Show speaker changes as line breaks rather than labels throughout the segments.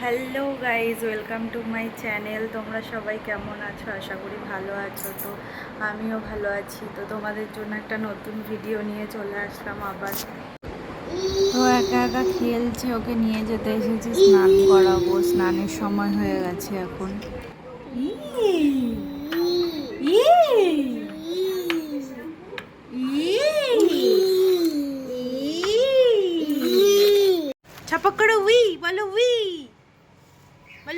Hello guys welcome to my channel. তোমরা সবাই কেমন আছো? আশা করি ভালো আছো তো। আমিও ভালো আছি। তো তোমাদের জন্য একটা নতুন ভিডিও নিয়ে চলে আসলাম আবার। তো একা একা খেলছে ওকে নিয়ে যেতে এসেছি স্নান করাবো। স্নানের সময় হয়ে গেছে এখন। করো উই! বলো উই! তো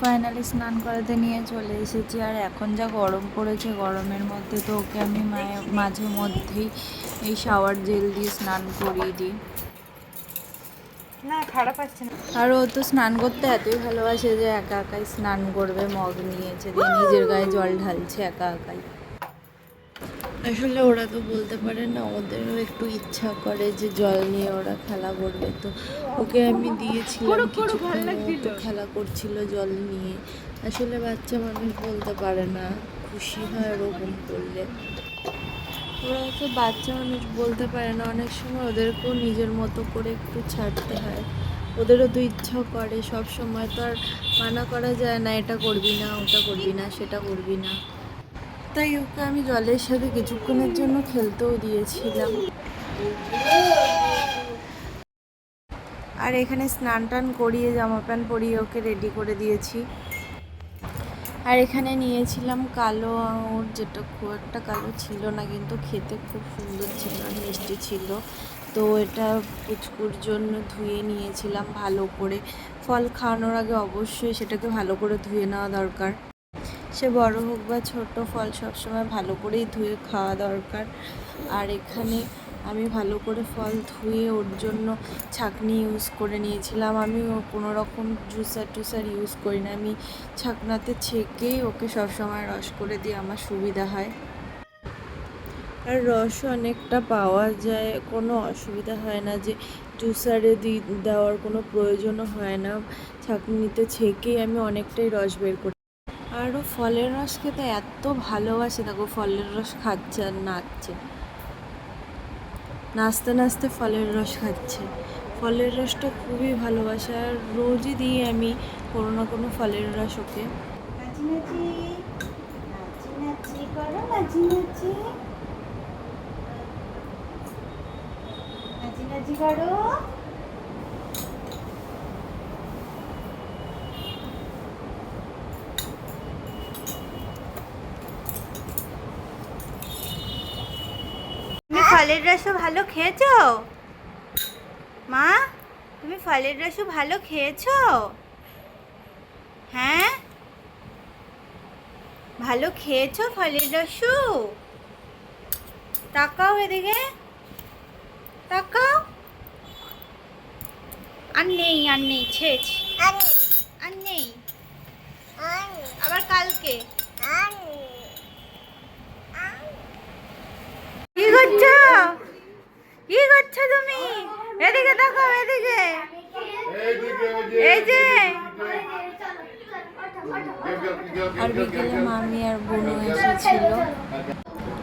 ফাইনালি স্নান করাতে নিয়ে চলে এসেছি, আর এখন যা গরম পড়েছে, গরমের মধ্যে তো ওকে আমি মাঝে মধ্যেই এই শাওয়ার জেল দিয়ে স্নান করিয়ে দিই।
না খারাপ আসছে না।
আর ও তো স্নান করতে এতই ভালোবাসে যে একা একাই স্নান করবে মগ নিয়েছে দিয়ে নিজের গায়ে জল ঢালছে একা একাই। আসলে ওরা তো বলতে পারে না ওদেরও একটু ইচ্ছা করে যে জল নিয়ে ওরা খেলা করবে। তো ওকে আমি দিয়েছিলাম তো খেলা করছিল জল নিয়ে। আসলে বাচ্চা মানুষ বলতে পারে না খুশি হয় ওরকম করলে। ওরা তো বাচ্চা মানুষ বলতে পারে না। অনেক সময় ওদেরকেও নিজের মতো করে একটু ছাড়তে হয়। ওদেরও তো ইচ্ছা করে সব সময়। তো আর মানা করা যায় না, এটা করবি না, ওটা করবি না, সেটা করবি না। তাই ওকে আমি জলের সাথে কিছুক্ষণের জন্য খেলতেও দিয়েছিলাম। আর এখানে স্নান টান করিয়ে জামা প্যান্ট পরিয়ে ওকে রেডি করে দিয়েছি। আর এখানে নিয়েছিলাম কালো আঙুর, যেটা খুব একটা কালো ছিল না, কিন্তু খেতে খুব সুন্দর ছিল মিষ্টি ছিল। তো এটা পুচকুর জন্য ধুয়ে নিয়েছিলাম ভালো করে। ফল খাওয়ানোর আগে অবশ্যই সেটাকে ভালো করে ধুয়ে নেওয়া দরকার। সে বড় হোক বা ছোট, ফল সবসময় ভালো করেই ধুয়ে খাওয়া দরকার। আর এখানে আমি ভালো করে ফল ধুয়ে ওর জন্য ছাঁকনি ইউজ করে নিয়েছিলাম। আমি কোনো রকম জুসার টুসার ইউজ করি না। আমি ছাকনাতে ছেঁকেই ওকে সবসময় রস করে দিয়ে আমার সুবিধা হয়। আর রস অনেকটা পাওয়া যায়, কোনো অসুবিধা হয় না যে জুসারে দি, দেওয়ার কোনো প্রয়োজনও হয় না। ছাঁকনিতে ছেঁকেই আমি অনেকটাই রস বের করি। আরও ফলের রস খেতে এত ভালোবাসে, দেখো ফলের রস খাচ্ছে আর নাচছে। নাচতে নাচতে ফলের রস খাচ্ছে। ফলের রসটা খুবই ভালোবাসে আর রোজই দিই আমি কোনো না কোনো ফলের রস ওকে।
করো নাচি নাচি নাচি নাচি করো তুমি ফলের রসও ভালো খেয়েছো? মা তুমি ফলের রসও ভালো খেয়েছো? হ্যাঁ? ভালো খেয়েছো ফলের রসু তাকাও এদিকে। তাকাও। আর নেই আর নেই ছেছ আর নেই। আবার কালকে। কি করছ কি করছ তুমি এদিকে তাকাও এদিকে এই যে।
আর বিকেলে মামি আর বোনও এসেছিল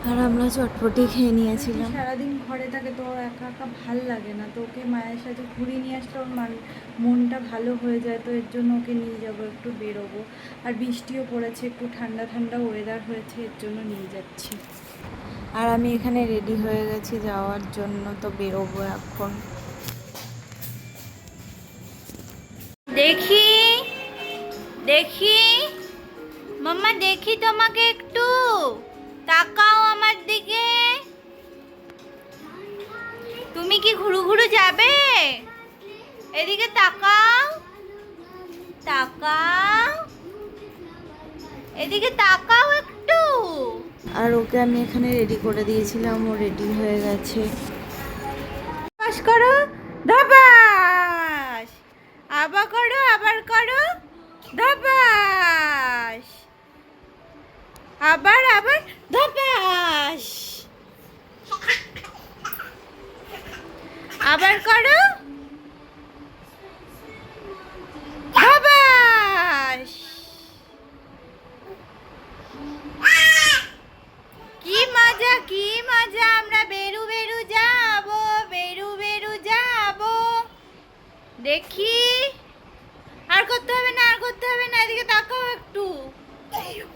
আর আমরা চটপটি খেয়ে নিয়েছিলাম। সারাদিন ঘরে থাকে তো ওর একা একা ভালো লাগে না তো ওকে মায়ের সাথে ঘুরিয়ে নিয়ে আসলে ওর মান- মনটা ভালো হয়ে যায় তো এর জন্য ওকে নিয়ে যাব একটু বেরোবো। আর বৃষ্টিও পড়েছে একটু ঠান্ডা ঠান্ডা ওয়েদার হয়েছে এর জন্য নিয়ে যাচ্ছি। আর আমি এখানে রেডি হয়ে গেছি যাওয়ার জন্য তো বেরোবো এখন।
দেখি। মাম্মা, দেখি তোমাকে একটু। তাকাও আমার দিকে। তুমি কি ঘুরু ঘুরু যাবে? এদিকে তাকাও। তাকাও। এদিকে তাকাও একটু।
আর ওকে আমি এখানে রেডি করে দিয়েছিলাম, ও রেডি হয়ে গেছে।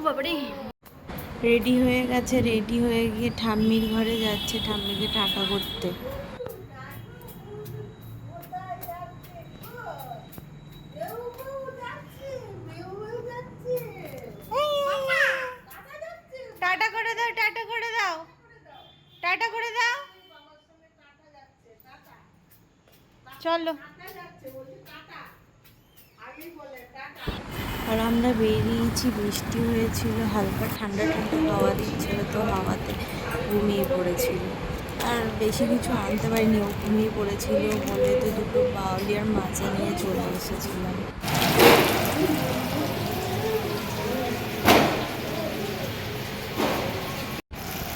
বাবারে।
রেডি হয়ে গেছে, রেডি হয়ে গিয়ে ঠাম্মির ঘরে যাচ্ছে, ঠাম্মিকে টাকা করতে।
টাটা দাও, টাটা করে দাও। টাটা করে দাও। চলো।
আর আমরা বেরিয়েছি, বৃষ্টি হয়েছিল, হালকা ঠান্ডা ঠান্ডা হাওয়া দিচ্ছিল তো হাওয়াতে ঘুমিয়ে পড়েছিল। আর বেশি কিছু আনতে পারিনি, ও ঘুমিয়ে পড়েছিল বলে তো দুটো বাউলি আর মাছা নিয়ে চলে এসেছিলাম।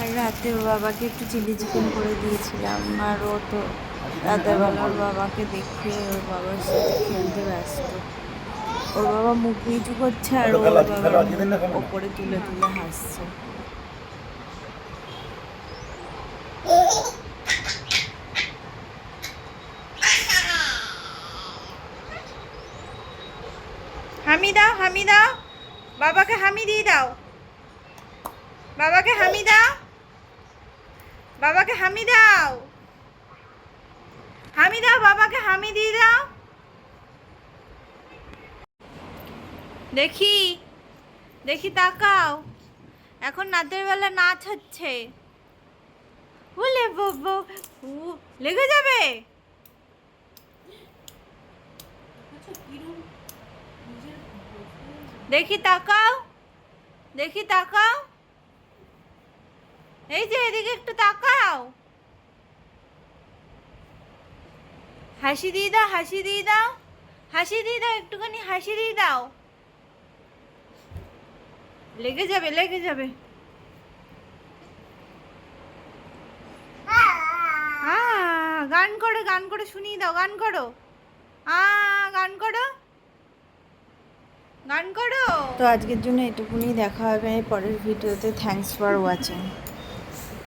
আর রাতে ওর বাবাকে একটু চিলি চিকেন করে দিয়েছিলাম, আর ও তো রাতেরবেলা ওর বাবাকে দেখে ওর বাবার সাথে খেলতে ব্যস্ত। ওর বাবা মুখ নিচু করছে আর ওর বাবা ওপরে তুলে তুলে হাসছে।
হামি দাও হামি দাও। বাবাকে হামি দিয়ে দাও। বাবাকে হামি দাও। বাবাকে হামি দাও। হামি দাও বাবাকে হামি দিয়ে দাও। দেখি দেখি তাকাও। এখন রাতের বেলা নাচ হচ্ছে। লেগে যাবে? দেখি তাকাও দেখি তাকাও। এই যে এদিকে একটু তাকাও। হাসি দিয়ে দাও, হাসি দিয়ে দাও, হাসি দিয়ে দাও, একটুখানি হাসি দিয়ে দাও। লেগে যাবে লেগে যাবে। গান করো, গান করে, শুনিয়ে দাও, গান করো। গান করো। গান করো।
তো আজকের জন্য এটুকুনি, দেখা হবে পরের ভিডিওতে। Thanks for watching